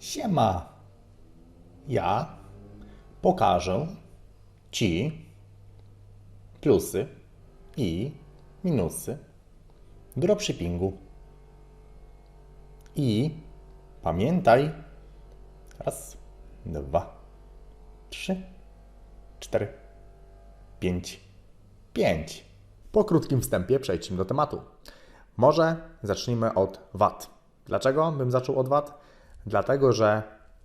Siema. Ja pokażę Ci plusy i minusy dropshippingu. I pamiętaj, raz, dwa, trzy, cztery, pięć, pięć. Po krótkim wstępie przejdźmy do tematu. Może zacznijmy od VAT. Dlaczego bym zaczął od VAT? Dlatego, że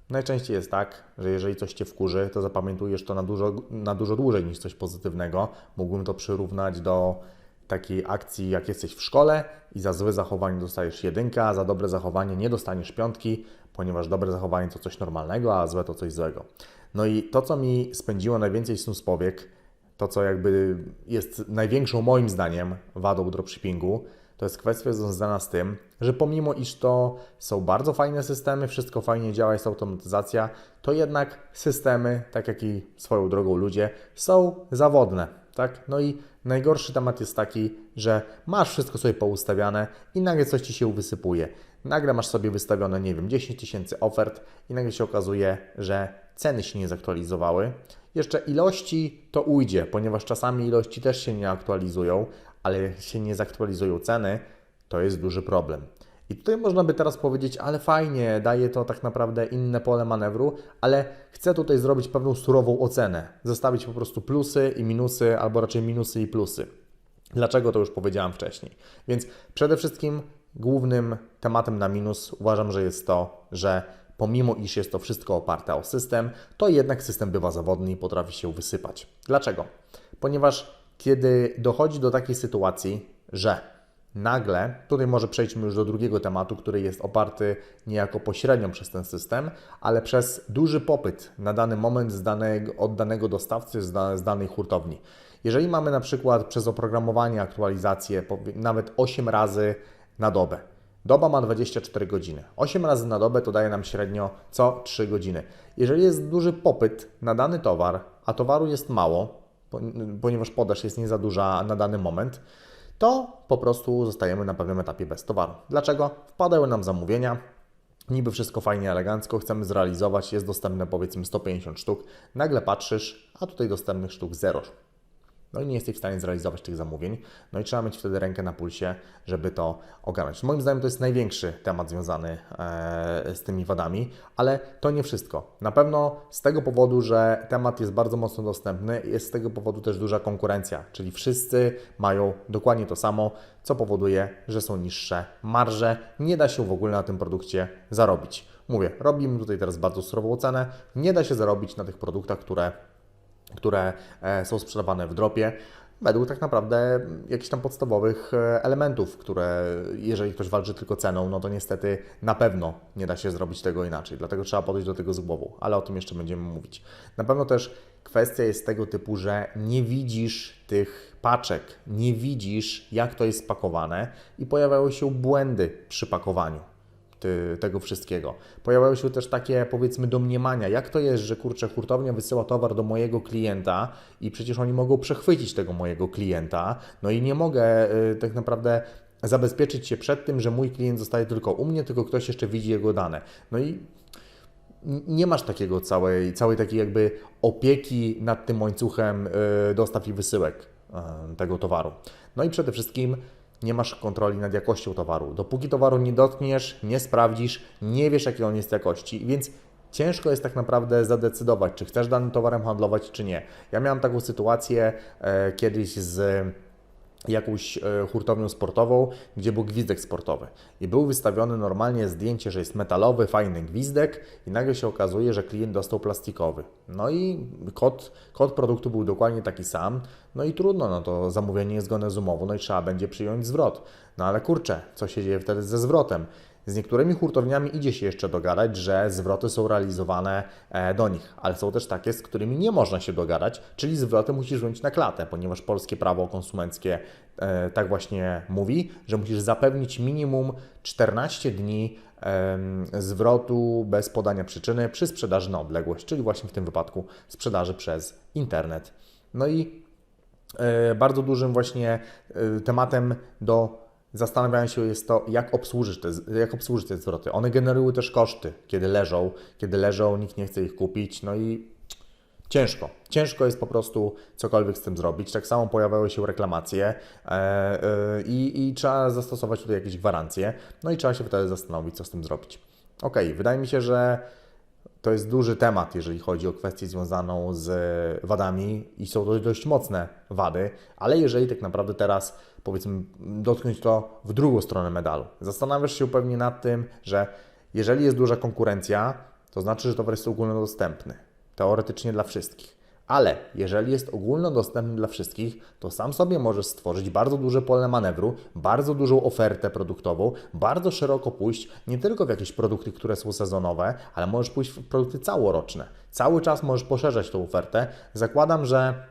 najczęściej jest tak, że jeżeli coś Cię wkurzy, to zapamiętujesz to na dużo, na dużo dłużej niż coś pozytywnego. Mógłbym to przyrównać do takiej akcji, jak jesteś w szkole i za złe zachowanie dostajesz jedynkę, a za dobre zachowanie nie dostaniesz piątki, ponieważ dobre zachowanie to coś normalnego, a złe to coś złego. No i to, co mi spędziło najwięcej snu z powiek, to, co jakby jest największą moim zdaniem wadą dropshippingu, to jest kwestia związana z tym, że pomimo iż to są bardzo fajne systemy, wszystko fajnie działa, jest automatyzacja, to jednak systemy, tak jak i swoją drogą ludzie, są zawodne. Tak? No i najgorszy temat jest taki, że masz wszystko sobie poustawiane i nagle coś ci się wysypuje. Nagle masz sobie wystawione, nie wiem, 10 tysięcy ofert i nagle się okazuje, że ceny się nie zaktualizowały. Jeszcze ilości to ujdzie, ponieważ czasami ilości też się nie aktualizują, ale się nie zaktualizują ceny, to jest duży problem. I tutaj można by teraz powiedzieć, ale fajnie, daje to tak naprawdę inne pole manewru, ale chcę tutaj zrobić pewną surową ocenę. Zostawić po prostu plusy i minusy, albo raczej minusy i plusy. Dlaczego to już powiedziałam wcześniej. Więc przede wszystkim głównym tematem na minus uważam, że jest to, że pomimo iż jest to wszystko oparte o system, to jednak system bywa zawodny i potrafi się wysypać. Dlaczego? Ponieważ kiedy dochodzi do takiej sytuacji, że nagle, tutaj może przejdźmy już do drugiego tematu, który jest oparty niejako pośrednio przez ten system, ale przez duży popyt na dany moment z danego, od danego dostawcy, z, da, z danej hurtowni. Jeżeli mamy na przykład przez oprogramowanie aktualizację nawet 8 razy na dobę, Doba ma 24 godziny. 8 razy na dobę to daje nam średnio co 3 godziny. Jeżeli jest duży popyt na dany towar, a towaru jest mało, ponieważ podaż jest nie za duża na dany moment, to po prostu zostajemy na pewnym etapie bez towaru. Dlaczego? Wpadają nam zamówienia, niby wszystko fajnie, elegancko, chcemy zrealizować, jest dostępne powiedzmy 150 sztuk, nagle patrzysz, a tutaj dostępnych sztuk 0. No i nie jesteś w stanie zrealizować tych zamówień. No i trzeba mieć wtedy rękę na pulsie, żeby to ogarnąć. Moim zdaniem to jest największy temat związany e, z tymi wadami, ale to nie wszystko. Na pewno z tego powodu, że temat jest bardzo mocno dostępny, jest z tego powodu też duża konkurencja, czyli wszyscy mają dokładnie to samo, co powoduje, że są niższe marże. Nie da się w ogóle na tym produkcie zarobić. Mówię, robimy tutaj teraz bardzo surową cenę. Nie da się zarobić na tych produktach, które które e, są sprzedawane w dropie, według tak naprawdę jakichś tam podstawowych e, elementów, które jeżeli ktoś walczy tylko ceną, no to niestety na pewno nie da się zrobić tego inaczej, dlatego trzeba podejść do tego z głową, ale o tym jeszcze będziemy mówić. Na pewno też kwestia jest tego typu, że nie widzisz tych paczek, nie widzisz jak to jest spakowane i pojawiają się błędy przy pakowaniu ty, tego wszystkiego. Pojawiają się też takie, powiedzmy, domniemania, jak to jest, że kurczę, hurtownia wysyła towar do mojego klienta i przecież oni mogą przechwycić tego mojego klienta, no i nie mogę y, tak naprawdę zabezpieczyć się przed tym, że mój klient zostaje tylko u mnie, tylko ktoś jeszcze widzi jego dane. No i nie masz takiego całej, całej takiej jakby opieki nad tym łańcuchem y, dostaw i wysyłek y, tego towaru. No i przede wszystkim nie masz kontroli nad jakością towaru. Dopóki towaru nie dotkniesz, nie sprawdzisz, nie wiesz jakiej on jest jakości, więc ciężko jest tak naprawdę zadecydować, czy chcesz danym towarem handlować, czy nie. Ja miałem taką sytuację e, kiedyś z jakąś e, hurtownią sportową, gdzie był gwizdek sportowy. I był wystawiony normalnie zdjęcie, że jest metalowy, fajny gwizdek i nagle się okazuje, że klient dostał plastikowy. No i kod, kod produktu był dokładnie taki sam, no i trudno, no to zamówienie jest zgodne z umową, no i trzeba będzie przyjąć zwrot. No ale kurczę, co się dzieje wtedy ze zwrotem? Z niektórymi hurtowniami idzie się jeszcze dogadać, że zwroty są realizowane e, do nich, ale są też takie, z którymi nie można się dogadać, czyli zwroty musisz wziąć na klatę, ponieważ polskie prawo konsumenckie e, tak właśnie mówi, że musisz zapewnić minimum 14 dni zwrotu bez podania przyczyny przy sprzedaży na odległość, czyli właśnie w tym wypadku sprzedaży przez internet. No i e, bardzo dużym właśnie tematem do zastanawiałem się jest to, jak obsłużyć, te, jak obsłużyć te zwroty. One generują też koszty, kiedy leżą, kiedy leżą, nikt nie chce ich kupić, no i ciężko. Ciężko jest po prostu cokolwiek z tym zrobić. Tak samo pojawiały się reklamacje e, e, i, i trzeba zastosować tutaj jakieś gwarancje, no i trzeba się wtedy zastanowić, co z tym zrobić. Ok, wydaje mi się, że to jest duży temat, jeżeli chodzi o kwestię związaną z wadami i są to dość mocne wady, ale jeżeli tak naprawdę teraz powiedzmy dotknąć to w drugą stronę medalu, zastanawiasz się pewnie nad tym, że jeżeli jest duża konkurencja, to znaczy, że towar jest ogólnodostępny, teoretycznie dla wszystkich. Ale jeżeli jest ogólnodostępny dla wszystkich, to sam sobie możesz stworzyć bardzo duże pole manewru, bardzo dużą ofertę produktową, bardzo szeroko pójść nie tylko w jakieś produkty, które są sezonowe, ale możesz pójść w produkty całoroczne. Cały czas możesz poszerzać tą ofertę. Zakładam, że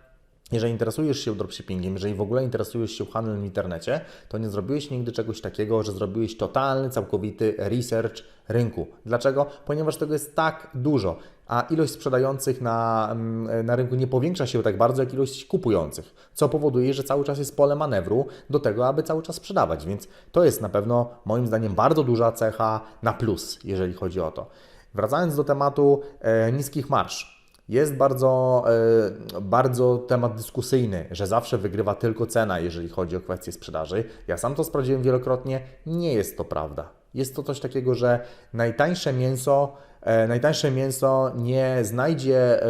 jeżeli interesujesz się dropshippingiem, jeżeli w ogóle interesujesz się handlem w internecie, to nie zrobiłeś nigdy czegoś takiego, że zrobiłeś totalny, całkowity research rynku. Dlaczego? Ponieważ tego jest tak dużo, a ilość sprzedających na, mm, na rynku nie powiększa się tak bardzo, jak ilość kupujących, co powoduje, że cały czas jest pole manewru do tego, aby cały czas sprzedawać, więc to jest na pewno moim zdaniem bardzo duża cecha na plus, jeżeli chodzi o to. Wracając do tematu e, niskich marsz. Jest bardzo, e, bardzo temat dyskusyjny, że zawsze wygrywa tylko cena, jeżeli chodzi o kwestie sprzedaży. Ja sam to sprawdziłem wielokrotnie, nie jest to prawda. Jest to coś takiego, że najtańsze mięso, e, najtańsze mięso nie znajdzie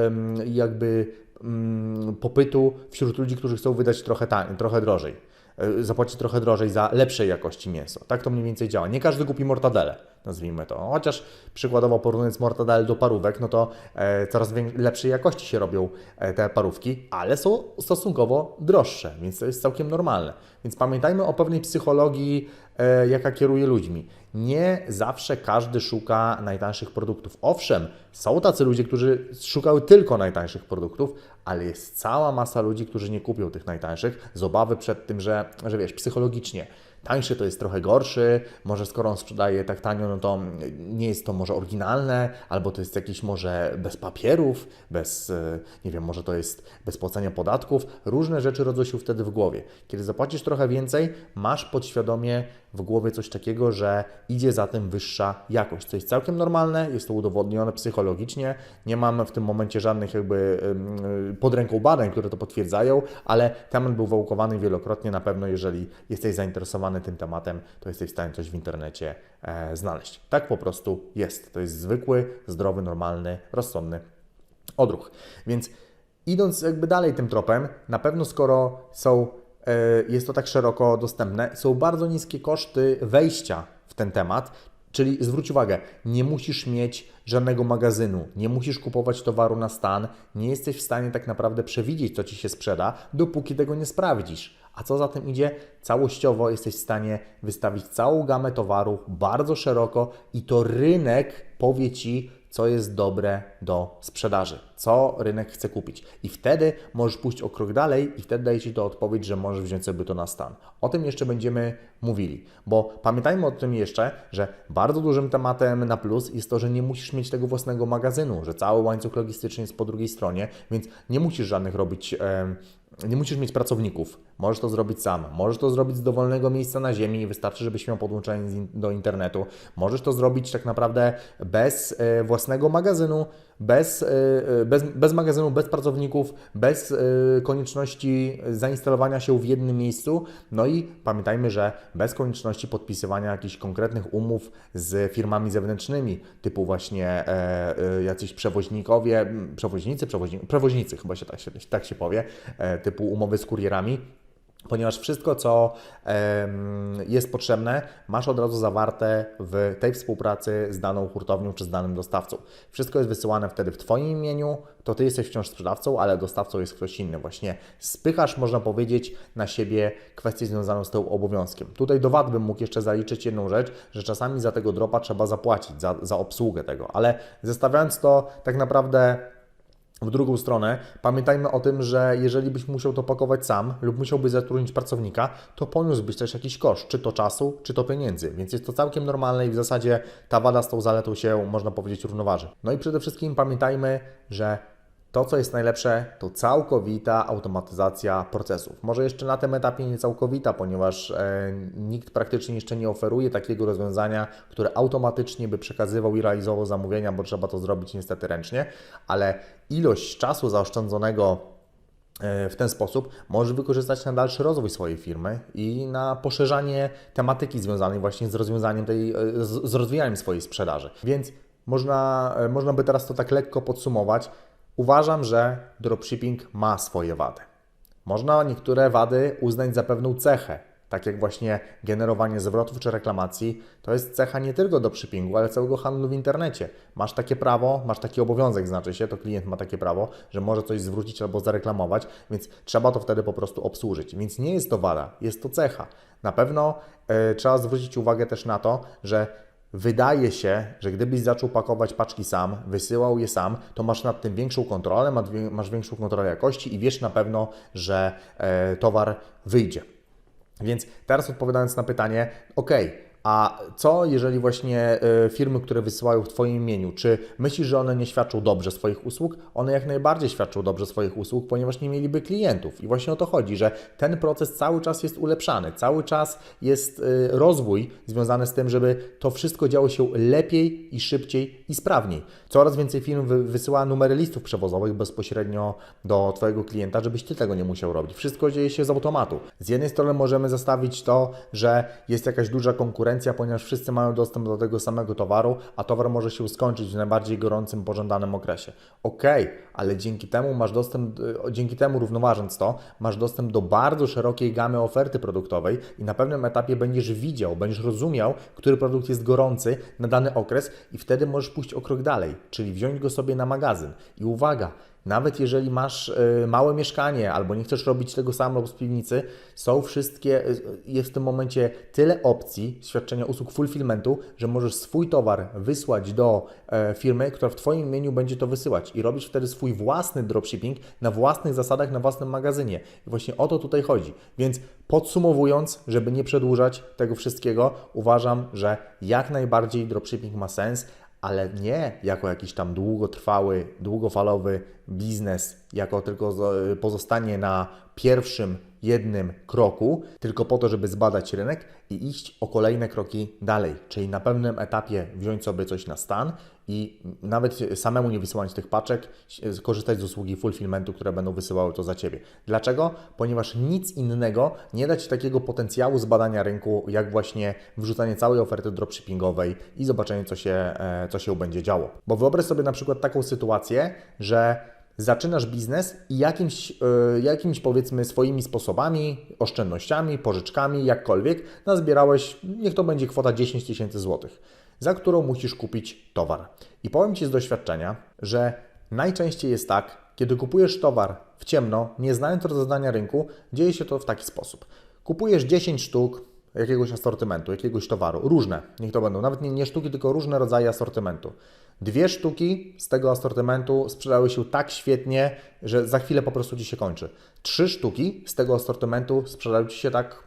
jakby mm, popytu wśród ludzi, którzy chcą wydać trochę, tań, trochę drożej. E, Zapłacić trochę drożej za lepszej jakości mięso. Tak to mniej więcej działa. Nie każdy kupi mortadele, nazwijmy to. Chociaż przykładowo porównując mortadel do parówek, no to e, coraz lepszej jakości się robią e, te parówki, ale są stosunkowo droższe, więc to jest całkiem normalne. Więc pamiętajmy o pewnej psychologii, e, jaka kieruje ludźmi. Nie zawsze każdy szuka najtańszych produktów. Owszem, są tacy ludzie, którzy szukają tylko najtańszych produktów, ale jest cała masa ludzi, którzy nie kupią tych najtańszych z obawy przed tym, że, że wiesz, psychologicznie tańszy to jest trochę gorszy, może skoro on sprzedaje tak tanio, no to nie jest to może oryginalne, albo to jest jakieś może bez papierów, bez, e, nie wiem, może to jest bez płacenia podatków. Różne rzeczy rodzą się wtedy w głowie. Kiedy zapłacisz trochę więcej, masz podświadomie w głowie coś takiego, że idzie za tym wyższa jakość, co jest całkiem normalne, jest to udowodnione psychologicznie, nie mamy w tym momencie żadnych jakby pod ręką badań, które to potwierdzają, ale temat był wałkowany wielokrotnie, na pewno jeżeli jesteś zainteresowany tym tematem, to jesteś w stanie coś w internecie e, znaleźć. Tak po prostu jest, to jest zwykły, zdrowy, normalny, rozsądny odruch. Więc idąc jakby dalej tym tropem, na pewno skoro są, jest to tak szeroko dostępne, są bardzo niskie koszty wejścia w ten temat, czyli zwróć uwagę, nie musisz mieć żadnego magazynu, nie musisz kupować towaru na stan, nie jesteś w stanie tak naprawdę przewidzieć, co Ci się sprzeda, dopóki tego nie sprawdzisz. A co za tym idzie? Całościowo jesteś w stanie wystawić całą gamę towarów bardzo szeroko i to rynek powie Ci, co jest dobre do sprzedaży, co rynek chce kupić. I wtedy możesz pójść o krok dalej i wtedy daje Ci to odpowiedź, że możesz wziąć sobie to na stan. O tym jeszcze będziemy mówili, bo pamiętajmy o tym jeszcze, że bardzo dużym tematem na plus jest to, że nie musisz mieć tego własnego magazynu, że cały łańcuch logistyczny jest po drugiej stronie, więc nie musisz żadnych robić nie musisz mieć pracowników, możesz to zrobić sam, możesz to zrobić z dowolnego miejsca na ziemi, wystarczy, żebyś miał podłączenie do internetu. Możesz to zrobić tak naprawdę bez e, własnego magazynu, bez, e, e, bez, bez magazynu, bez pracowników, bez e, konieczności zainstalowania się w jednym miejscu. No i pamiętajmy, że bez konieczności podpisywania jakichś konkretnych umów z firmami zewnętrznymi, typu właśnie e, e, jacyś przewoźnikowie, przewoźnicy, przewoźni, przewoźnicy chyba się tak, się tak się powie, e, typu umowy z kurierami ponieważ wszystko, co jest potrzebne, masz od razu zawarte w tej współpracy z daną hurtownią czy z danym dostawcą. Wszystko jest wysyłane wtedy w Twoim imieniu, to Ty jesteś wciąż sprzedawcą, ale dostawcą jest ktoś inny. Właśnie spychasz, można powiedzieć, na siebie kwestię związaną z tym obowiązkiem. Tutaj do VAT bym mógł jeszcze zaliczyć jedną rzecz, że czasami za tego dropa trzeba zapłacić, za, za obsługę tego, ale zestawiając to tak naprawdę w drugą stronę, pamiętajmy o tym, że jeżeli byś musiał to pakować sam lub musiałbyś zatrudnić pracownika, to poniósłbyś też jakiś koszt, czy to czasu, czy to pieniędzy. Więc jest to całkiem normalne i w zasadzie ta wada z tą zaletą się, można powiedzieć, równoważy. No i przede wszystkim pamiętajmy, że To, co jest najlepsze, to całkowita automatyzacja procesów. Może jeszcze na tym etapie nie całkowita, ponieważ e, nikt praktycznie jeszcze nie oferuje takiego rozwiązania, które automatycznie by przekazywał i realizował zamówienia, bo trzeba to zrobić niestety ręcznie, ale ilość czasu zaoszczędzonego e, w ten sposób możesz wykorzystać na dalszy rozwój swojej firmy i na poszerzanie tematyki związanej właśnie z rozwiązaniem tej, e, z rozwijaniem swojej sprzedaży. Więc można, e, można by teraz to tak lekko podsumować. Uważam, że dropshipping ma swoje wady. Można niektóre wady uznać za pewną cechę, tak jak właśnie generowanie zwrotów czy reklamacji. To jest cecha nie tylko dropshippingu, ale całego handlu w internecie. Masz takie prawo, masz taki obowiązek, znaczy się, to klient ma takie prawo, że może coś zwrócić albo zareklamować, więc trzeba to wtedy po prostu obsłużyć. Więc nie jest to wada, jest to cecha. Na pewno e, trzeba zwrócić uwagę też na to, że Wydaje się, że gdybyś zaczął pakować paczki sam, wysyłał je sam, to masz nad tym większą kontrolę, ma- masz większą kontrolę jakości i wiesz na pewno, że e, towar wyjdzie. Więc teraz odpowiadając na pytanie, ok, a co jeżeli właśnie e, firmy, które wysyłają w Twoim imieniu, czy myślisz, że one nie świadczą dobrze swoich usług? One jak najbardziej świadczą dobrze swoich usług, ponieważ nie mieliby klientów. I właśnie o to chodzi, że ten proces cały czas jest ulepszany, cały czas jest e, rozwój związany z tym, żeby to wszystko działo się lepiej i szybciej i sprawniej. Coraz więcej firm wy- wysyła numery listów przewozowych bezpośrednio do Twojego klienta, żebyś Ty tego nie musiał robić. Wszystko dzieje się z automatu. Z jednej strony możemy zostawić to, że jest jakaś duża konkurencja, ponieważ wszyscy mają dostęp do tego samego towaru, a towar może się skończyć w najbardziej gorącym, pożądanym okresie. Ok, ale dzięki temu masz dostęp, y, dzięki temu równoważąc to, masz dostęp do bardzo szerokiej gamy oferty produktowej i na pewnym etapie będziesz widział, będziesz rozumiał, który produkt jest gorący na dany okres i wtedy możesz pójść o krok dalej, czyli wziąć go sobie na magazyn. I uwaga, nawet jeżeli masz y, małe mieszkanie albo nie chcesz robić tego samo z piwnicy, są wszystkie, y, jest w tym momencie tyle opcji świadczenia usług fulfillmentu, że możesz swój towar wysłać do e, firmy, która w Twoim imieniu będzie to wysyłać i robisz wtedy swój własny dropshipping na własnych zasadach, na własnym magazynie. I właśnie o to tutaj chodzi. Więc podsumowując, żeby nie przedłużać tego wszystkiego, uważam, że jak najbardziej dropshipping ma sens, ale nie jako jakiś tam długotrwały, długofalowy biznes, jako tylko pozostanie na pierwszym, jednym kroku, tylko po to, żeby zbadać rynek i iść o kolejne kroki dalej. Czyli na pewnym etapie wziąć sobie coś na stan i nawet samemu nie wysyłać tych paczek, skorzystać z usługi fulfillmentu, które będą wysyłały to za Ciebie. Dlaczego? Ponieważ nic innego nie da Ci takiego potencjału zbadania rynku, jak właśnie wrzucanie całej oferty dropshippingowej i zobaczenie, co się, e, co się będzie działo. Bo wyobraź sobie na przykład taką sytuację, że zaczynasz biznes i jakimś, y, jakimś powiedzmy swoimi sposobami, oszczędnościami, pożyczkami, jakkolwiek, nazbierałeś, niech to będzie kwota 10 tysięcy złotych, za którą musisz kupić towar. I powiem Ci z doświadczenia, że najczęściej jest tak, kiedy kupujesz towar w ciemno, nie znając rozdania rynku, dzieje się to w taki sposób. Kupujesz 10 sztuk jakiegoś asortymentu, jakiegoś towaru, różne, niech to będą, nawet nie, nie sztuki, tylko różne rodzaje asortymentu. Dwie sztuki z tego asortymentu sprzedały się tak świetnie, że za chwilę po prostu Ci się kończy. Trzy sztuki z tego asortymentu sprzedały Ci się tak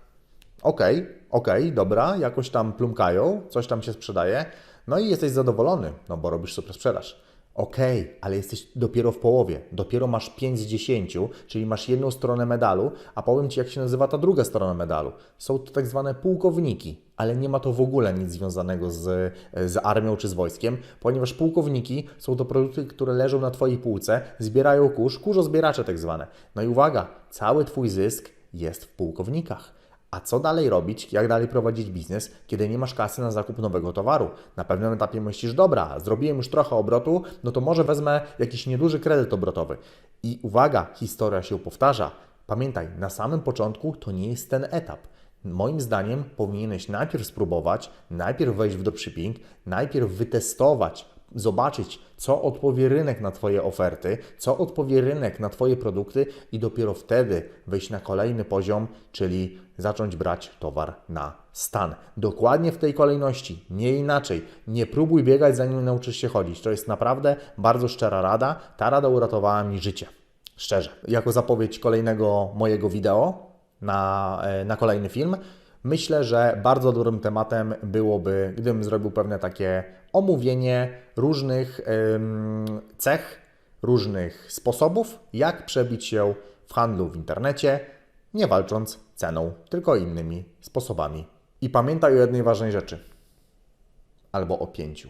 okej, okej, dobra, jakoś tam plumkają, coś tam się sprzedaje, no i jesteś zadowolony, no bo robisz super sprzedaż. Okej, ale jesteś dopiero w połowie, dopiero masz 5 z 10, czyli masz jedną stronę medalu, a powiem Ci, jak się nazywa ta druga strona medalu. Są to tak zwane pułkowniki, ale nie ma to w ogóle nic związanego z, z armią czy z wojskiem, ponieważ pułkowniki są to produkty, które leżą na Twojej półce, zbierają kurz, kurzozbieracze tak zwane. No i uwaga, cały Twój zysk jest w pułkownikach. A co dalej robić, jak dalej prowadzić biznes, kiedy nie masz kasy na zakup nowego towaru? Na pewnym etapie myślisz, dobra, zrobiłem już trochę obrotu, no to może wezmę jakiś nieduży kredyt obrotowy. I uwaga, historia się powtarza. Pamiętaj, na samym początku to nie jest ten etap. Moim zdaniem powinieneś najpierw spróbować, najpierw wejść w dropshipping, najpierw wytestować, zobaczyć, co odpowie rynek na Twoje oferty, co odpowie rynek na Twoje produkty i dopiero wtedy wejść na kolejny poziom, czyli zacząć brać towar na stan. Dokładnie w tej kolejności, nie inaczej. Nie próbuj biegać, zanim nauczysz się chodzić. To jest naprawdę bardzo szczera rada. Ta rada uratowała mi życie. Szczerze. Jako zapowiedź kolejnego mojego wideo na, e, na kolejny film, myślę, że bardzo dobrym tematem byłoby, gdybym zrobił pewne takie omówienie różnych cech, różnych sposobów, jak przebić się w handlu w internecie, nie walcząc ceną, tylko innymi sposobami. I pamiętaj o jednej ważnej rzeczy albo o pięciu.